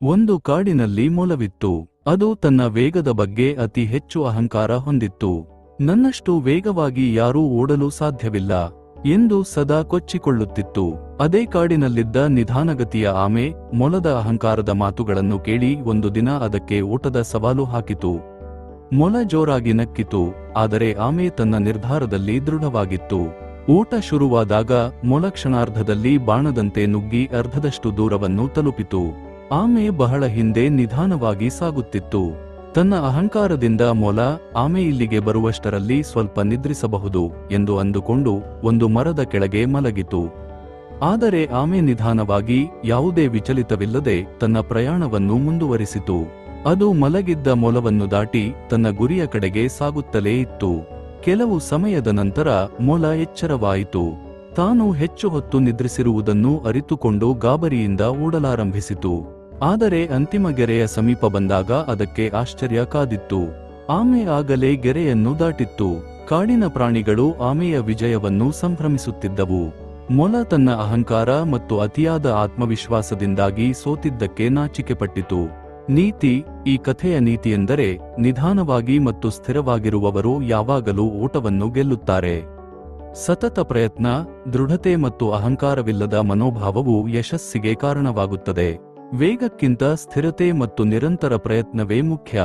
ಒಂದು ಕಾಡಿನಲ್ಲಿ ಮೊಲವಿತ್ತು. ಅದು ತನ್ನ ವೇಗದ ಬಗ್ಗೆ ಅತಿ ಹೆಚ್ಚು ಅಹಂಕಾರ ಹೊಂದಿತ್ತು. ನನ್ನಷ್ಟು ವೇಗವಾಗಿ ಯಾರೂ ಓಡಲು ಸಾಧ್ಯವಿಲ್ಲ ಎಂದು ಸದಾ ಕೊಚ್ಚಿಕೊಳ್ಳುತ್ತಿತ್ತು. ಅದೇ ಕಾಡಿನಲ್ಲಿದ್ದ ನಿಧಾನಗತಿಯ ಆಮೆ, ಮೊಲದ ಅಹಂಕಾರದ ಮಾತುಗಳನ್ನು ಕೇಳಿ ಒಂದು ದಿನ ಅದಕ್ಕೆ ಓಟದ ಸವಾಲು ಹಾಕಿತು. ಮೊಲ ಜೋರಾಗಿ ನಕ್ಕಿತು, ಆದರೆ ಆಮೆ ತನ್ನ ನಿರ್ಧಾರದಲ್ಲಿ ದೃಢವಾಗಿತ್ತು. ಊಟ ಶುರುವಾದಾಗ ಮೊಲ ಕ್ಷಣಾರ್ಧದಲ್ಲಿ ಬಾಣದಂತೆ ನುಗ್ಗಿ ಅರ್ಧದಷ್ಟು ದೂರವನ್ನು ತಲುಪಿತು. ಆಮೆ ಬಹಳ ಹಿಂದೆ ನಿಧಾನವಾಗಿ ಸಾಗುತ್ತಿತ್ತು. ತನ್ನ ಅಹಂಕಾರದಿಂದ ಮೊಲ, ಆಮೆ ಇಲ್ಲಿಗೆ ಬರುವಷ್ಟರಲ್ಲಿ ಸ್ವಲ್ಪ ನಿದ್ರಿಸಬಹುದು ಎಂದು ಅಂದುಕೊಂಡು ಒಂದು ಮರದ ಕೆಳಗೆ ಮಲಗಿತು. ಆದರೆ ಆಮೆ ನಿಧಾನವಾಗಿ ಯಾವುದೇ ವಿಚಲಿತವಿಲ್ಲದೆ ತನ್ನ ಪ್ರಯಾಣವನ್ನು ಮುಂದುವರಿಸಿತು. ಅದು ಮಲಗಿದ್ದ ಮೊಲವನ್ನು ದಾಟಿ ತನ್ನ ಗುರಿಯ ಕಡೆಗೆ ಸಾಗುತ್ತಲೇ ಇತ್ತು. ಕೆಲವು ಸಮಯದ ನಂತರ ಮೊಲ ಎಚ್ಚರವಾಯಿತು. ತಾನು ಹೆಚ್ಚು ಹೊತ್ತು ನಿದ್ರಿಸಿರುವುದನ್ನು ಅರಿತುಕೊಂಡು ಗಾಬರಿಯಿಂದ ಓಡಲಾರಂಭಿಸಿತು. ಆದರೆ ಅಂತಿಮ ಗೆರೆಯ ಸಮೀಪ ಬಂದಾಗ ಅದಕ್ಕೆ ಆಶ್ಚರ್ಯ ಕಾದಿತ್ತು. ಆಮೆ ಆಗಲೇ ಗೆರೆಯನ್ನು ದಾಟಿತ್ತು. ಕಾಡಿನ ಪ್ರಾಣಿಗಳು ಆಮೆಯ ವಿಜಯವನ್ನು ಸಂಭ್ರಮಿಸುತ್ತಿದ್ದವು. ಮೊಲ ತನ್ನ ಅಹಂಕಾರ ಮತ್ತು ಅತಿಯಾದ ಆತ್ಮವಿಶ್ವಾಸದಿಂದಾಗಿ ಸೋತಿದ್ದಕ್ಕೆ ನಾಚಿಕೆಪಟ್ಟಿತು. ನೀತಿ, ಈ ಕಥೆಯ ನೀತಿಯೆಂದರೆ ನಿಧಾನವಾಗಿ ಮತ್ತು ಸ್ಥಿರವಾಗಿರುವವರು ಯಾವಾಗಲೂ ಓಟವನ್ನು ಗೆಲ್ಲುತ್ತಾರೆ. ಸತತ ಪ್ರಯತ್ನ, ದೃಢತೆ ಮತ್ತು ಅಹಂಕಾರವಿಲ್ಲದ ಮನೋಭಾವವು ಯಶಸ್ಸಿಗೆ ಕಾರಣವಾಗುತ್ತದೆ. ವೇಗಕ್ಕಿಂತ ಸ್ಥಿರತೆ ಮತ್ತು ನಿರಂತರ ಪ್ರಯತ್ನವೇ ಮುಖ್ಯ.